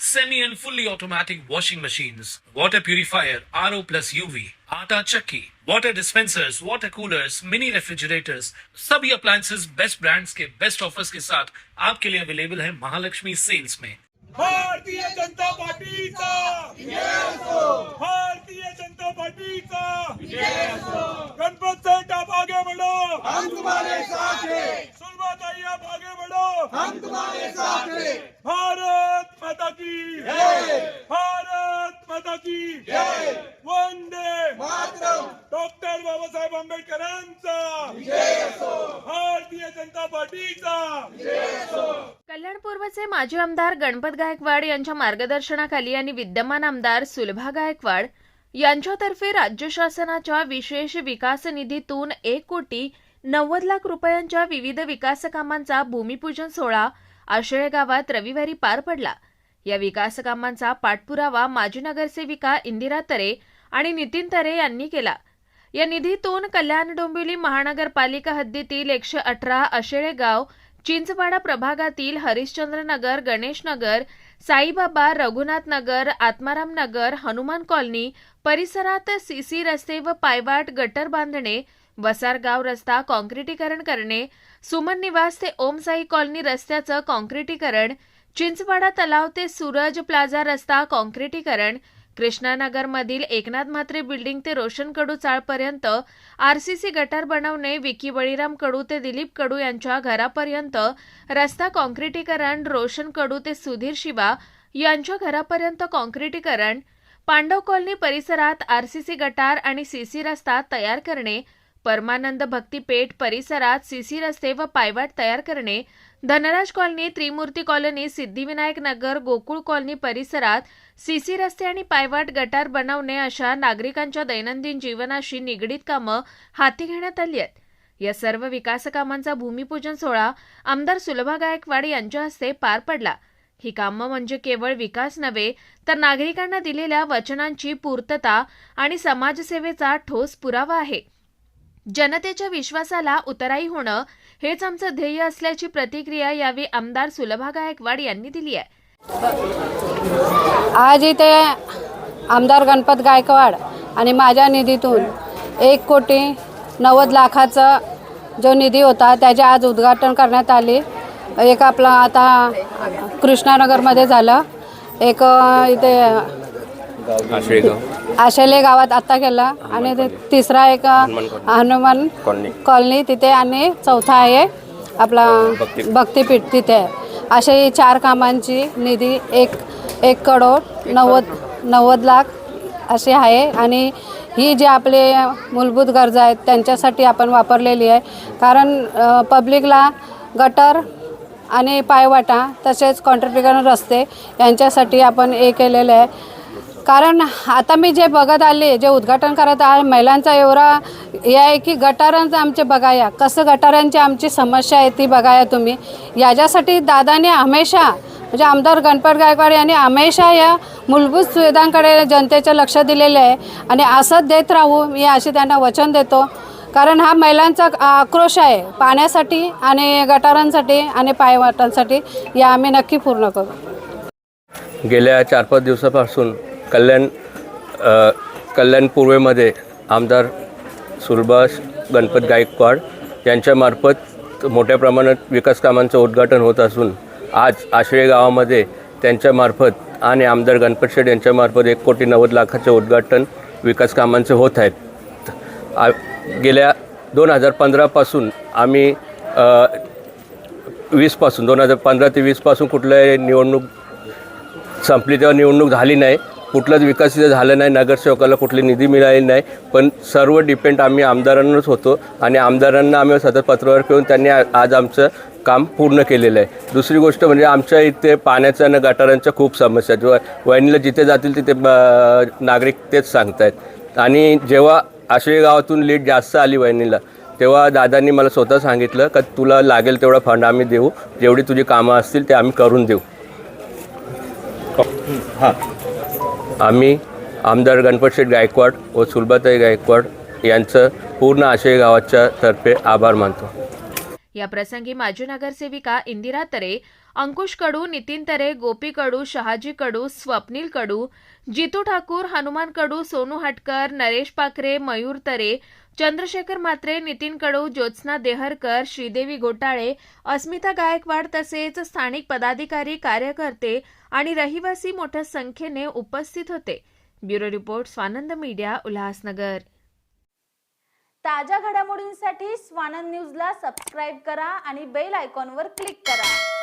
semi and fully automatic washing machines, water purifier, RO plus UV, आटा चक्की, water dispensers, water coolers, mini refrigerators, सभी appliances best brands के best offers के साथ आपके लिए अवेलेबल है महालक्ष्मी सेल्स में भारतीय जनता पार्टीचा भारतीय जनता पार्टीचा गणपत सेठ आप आगे बढ़ो। हम तुम्हारे साथ हैं। सुलभाताई आप आगे बढ़ो। हम तुम्हारे साथ हैं। भारत माता की भारत माता की वंदे डॉक्टर बाबासाहेब आंबेडकरांचा। भारतीय जनता पार्टीचा। कल्याण पूर्वचे माजी आमदार गणपत गायकवाड यांच्या मार्गदर्शनाखाली आणि विद्यमान आमदार सुलभा गायकवाड यांच्यातर्फे राज्य शासनाच्या विशेष विकास निधीतून एक कोटी नव्वद लाख रुपयांच्या विविध विकास कामांचा भूमिपूजन सोहळा आशळे गावात रविवारी पार पडला. या विकास कामांचा पाठपुरावा माजी नगरसेविका इंदिरा तरे आणि नितीन तरे यांनी केला. या निधीतून कल्याण डोंबिवली महानगरपालिका हद्दीतील एकशे अठरा अशेळे गाव चिंचवाडा प्रभागातील हरिश्चंद्रनगर गणेशनगर साईबाबा रघुनाथ नगर आत्माराम नगर हनुमान कॉलनी परिसरात सीसी रस्ते व पायवाट गटर बांधणे वसारगाव रस्ता काँक्रिटीकरण करणे सुमन निवास ते ओमसाई कॉलनी रस्त्याचं काँक्रिटीकरण चिंचवाडा तलाव ते सूरज प्लाझा रस्ता काँक्रिटीकरण कृष्णानगरमधील एकनाथ म्हात्रे बिल्डिंग ते रोशन कडू चाळपर्यंत आरसीसी गटार बनवणे विकी बळीराम कडू ते दिलीप कडू यांच्या घरापर्यंत. रस्ता काँक्रिटीकरण रोशन कडू ते सुधीर शिवा यांच्या घरापर्यंत काँक्रिटीकरण पांडव कॉलनी परिसरात आरसीसी गटार आणि सीसी रस्ता तयार करणे. परमानंद भक्तीपेठ परिसरात सीसी रस्ते व पायवाट तयार करणे. Dhanraj colony Trimurti colony Siddhivinayak Nagar Gokul colony परिसरात सीसी रस्ते आणि पायवाट गटार बनवणे अशा नागरिकांच्या दैनंदिन जीवनाशी निगडीत कामं हाती घेण्यात आली आहेत. या सर्व विकासकामांचा भूमिपूजन सोहळा आमदार सुलभा गायकवाड यांच्या हस्ते पार पडला. ही कामं म्हणजे केवळ विकास नव्हे तर नागरिकांना दिलेल्या वचनांची पूर्तता आणि समाजसेवेचा ठोस पुरावा आहे. जनतेच्या विश्वासाला उतराई होणं हेच आमचं ध्येय असल्याची प्रतिक्रिया यावेळी आमदार सुलभा गायकवाड यांनी दिली आहे. आज इथे आमदार गणपत गायकवाड आणि माझ्या निधीतून एक कोटी नव्वद लाखाचा जो निधी होता त्याचे आज उद्घाटन करण्यात आले. एक आपलं आता कृष्णानगरमध्ये झालं. एक इथे आशेले गावात आत्ता केला. आणि ते तिसरा एक हनुमान कॉलनी. तिथे आणि चौथा आहे आपला भक्तिपीठ तिथे. आहे असे चार कामांची निधी एक एक करोड नव्वद नव्वद लाख असे आहे. आणि ही जी आपले मूलभूत गरजा आहेत त्यांच्यासाठी आपण वापरलेली आहे. कारण पब्लिकला गटर आणि पायवाटा तसेच कॉन्ट्रॅक्टिकरण रस्ते यांच्यासाठी आपण हे केलेलं आहे. कारण आता मी जे बघत आले जे उद्घाटन करत आहे महिलांचा एवढा हे आहे की गटारांचं आमचे बघाया कसं गटारांची आमची समस्या आहे ती बघाया तुम्ही. याच्यासाठी दादाने हमेशा म्हणजे आमदार गणपत गायकवाड यांनी हमेशा या मूलभूत सुविधांकडे जनतेचं लक्ष दिलेले आहे आणि असंच देत राहू मी अशी त्यांना वचन देतो. कारण हा महिलांचा आक्रोश आहे पाण्यासाठी आणि गटारांसाठी आणि पायवाटांसाठी या आम्ही नक्की पूर्ण करू. गेल्या चार पाच दिवसापासून कल्याण कल्याण पूर्वेमध्ये आमदार सुलभाष गणपत गायकवाड यांच्यामार्फत मोठ्या प्रमाणात विकास कामांचं उद्घाटन होत असून आज आशळे गावामध्ये त्यांच्यामार्फत आणि आमदार गणपत शेठ यांच्यामार्फत एक कोटी नव्वद लाखाचं उद्घाटन विकास कामांचं होत आहेत आ गेल्या दोन हजार पंधरापासून आम्ही वीसपासून दोन हजार पंधरा ते वीसपासून कुठल्याही निवडणूक संपली तेव्हा निवडणूक झाली नाही. कुठलंच विकास झालं नाही नगरसेवकाला कुठली निधी मिळाली नाही. पण सर्व डिपेंड आम्ही आमदारांनाच होतो आणि आमदारांना आम्ही सतत पत्रावर करून त्यांनी आज आमचं काम पूर्ण केलेलं आहे. दुसरी गोष्ट म्हणजे आमच्या इथे पाण्याच्या आणि गटारांच्या खूप समस्या आहेत. जेव्हा वहिनीला जिथे जातील तिथे ब- नागरिक तेच सांगत आहेत आणि जेव्हा आशे गावातून लीड जास्त आली वहिनीला तेव्हा दादांनी मला स्वतः सांगितलं का तुला लागेल तेवढा फंड आम्ही देऊ. जेवढी तुझी कामं असतील ते आम्ही करून देऊ. हां. आम्ही आमदार गणपतशेठ गायकवाड व सुलभाताई गायकवाड यांचं पूर्ण आशय गावाच्या तर्फे आभार मानतो. या प्रसंगी माजी नगरसेविका इंदिरा तरे अंकुश कडू नितीन तरे गोपी कडू शहाजी कडू स्वप्नील कडू जितू ठाकूर हनुमान कडू सोनू हटकर नरेश पाखरे मयूर तरे चंद्रशेखर मात्रे नितीन कडू ज्योत्स्ना देहरकर श्रीदेवी घोटाळे अस्मिता गायकवाड तसेच स्थानिक पदाधिकारी कार्यकर्ते आणि रहिवासी मोठ्या संख्येने उपस्थित होते. Bureau report Swanand media Ulhasnagar. ताज्या घडामोडींसाठी स्वानंद न्यूजला सबस्क्राईब करा आणि बेल आयकॉनवर क्लिक करा.